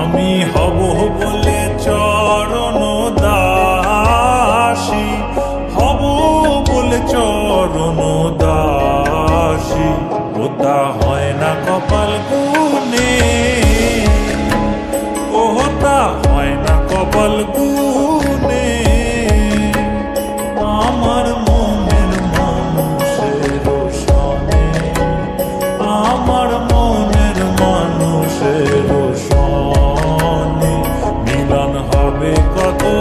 আমি হব বলে চরণ দাসী, হব বলে চরণ দাসী। ওটা হয় না কপাল গুনে ওটা হয় না কপাল গুনে আমার মনের মানুষের সনে আমার